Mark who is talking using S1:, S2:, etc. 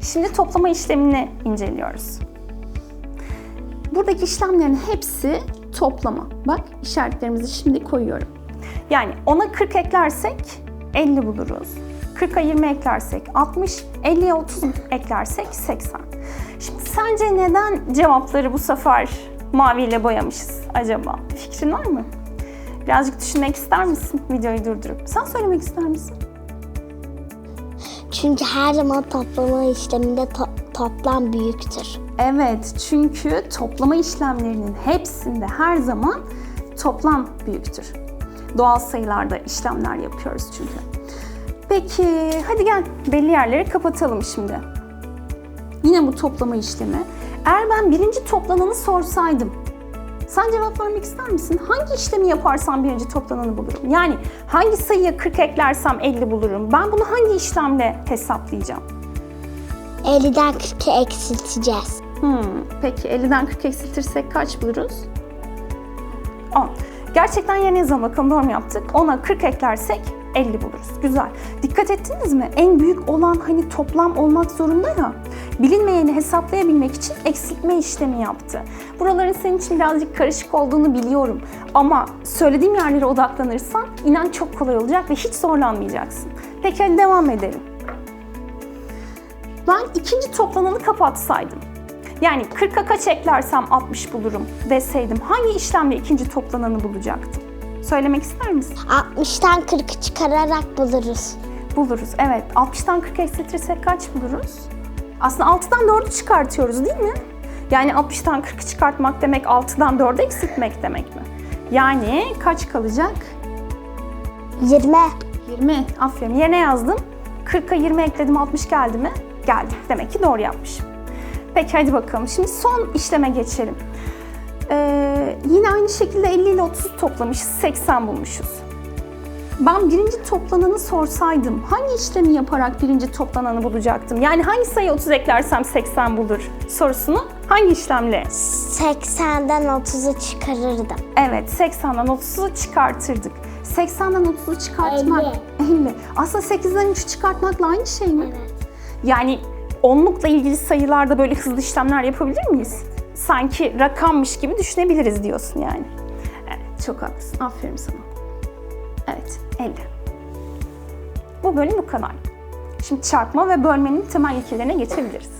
S1: Şimdi toplama işlemini inceliyoruz. Buradaki işlemlerin hepsi toplama. Bak işaretlerimizi şimdi koyuyorum. Yani 10'a 40 eklersek 50 buluruz. 40'a 20 eklersek 60, 50'ye 30 eklersek 80. Şimdi sence neden cevapları bu sefer maviyle boyamışız acaba? Fikrin var mı? Birazcık düşünmek ister misin videoyu durdurup? Sen söylemek ister misin?
S2: Çünkü her zaman toplama işleminde to- toplam büyüktür.
S1: Evet, çünkü toplama işlemlerinin hepsinde her zaman toplam büyüktür. Doğal sayılarda işlemler yapıyoruz çünkü. Peki, hadi gel belli yerleri kapatalım şimdi. Yine bu toplama işlemi. Eğer ben birinci toplananı sorsaydım, sen cevap vermek ister misin? Hangi işlemi yaparsam birinci toplananı bulurum? Yani hangi sayıya 40 eklersem 50 bulurum? Ben bunu hangi işlemle hesaplayacağım?
S2: 50'den 40'a eksilteceğiz.
S1: Hmm, peki 50'den 40 eksiltirsek kaç buluruz? 10. Gerçekten yerine yazalım bakalım doğru mu yaptık? 10'a 40 eklersek 50 buluruz. Güzel. Dikkat ettiniz mi? En büyük olan hani toplam olmak zorunda ya. Bilinmeyeni hesaplayabilmek için eksiltme işlemi yaptı. Buraların senin için birazcık karışık olduğunu biliyorum. Ama söylediğim yerlere odaklanırsan inan çok kolay olacak ve hiç zorlanmayacaksın. Peki hadi devam edelim. Ben ikinci toplananı kapatsaydım, yani 40'a kaç eklersem 60 bulurum deseydim hangi işlemle ikinci toplananı bulacaktım? Söylemek ister misin?
S2: 60'tan 40'ı çıkararak buluruz.
S1: Buluruz. Evet. 60'tan 40 eksiltirsek kaç buluruz? Aslında 6'dan 4'ü çıkartıyoruz değil mi? Yani 60'tan 40'ı çıkartmak demek 6'dan 4'ü eksiltmek demek mi? Yani kaç kalacak?
S2: 20.
S1: 20. Aferin. Yerine yazdım. 40'a 20 ekledim 60 geldi mi? Geldi. Demek ki doğru yapmışım. Peki hadi bakalım. Şimdi son işleme geçelim. Ee, yine aynı şekilde 50 ile 30'u toplamışız. 80 bulmuşuz. Ben birinci toplananı sorsaydım hangi işlemi yaparak birinci toplananı bulacaktım? Yani hangi sayı 30 eklersem 80 bulur sorusunu hangi işlemle?
S2: 80'den 30'u çıkarırdım.
S1: Evet 80'den 30'u çıkartırdık. 80'den 30'u çıkartmak 50. Aslında 8'den 3'ü çıkartmakla aynı şey mi?
S2: Evet.
S1: Yani onlukla ilgili sayılarda böyle hızlı işlemler yapabilir miyiz? Sanki rakammış gibi düşünebiliriz diyorsun yani. Evet, çok haklısın. Aferin sana. Evet, 50. Bu bölüm bu kadar. Şimdi çarpma ve bölmenin temel ilkelerine geçebiliriz.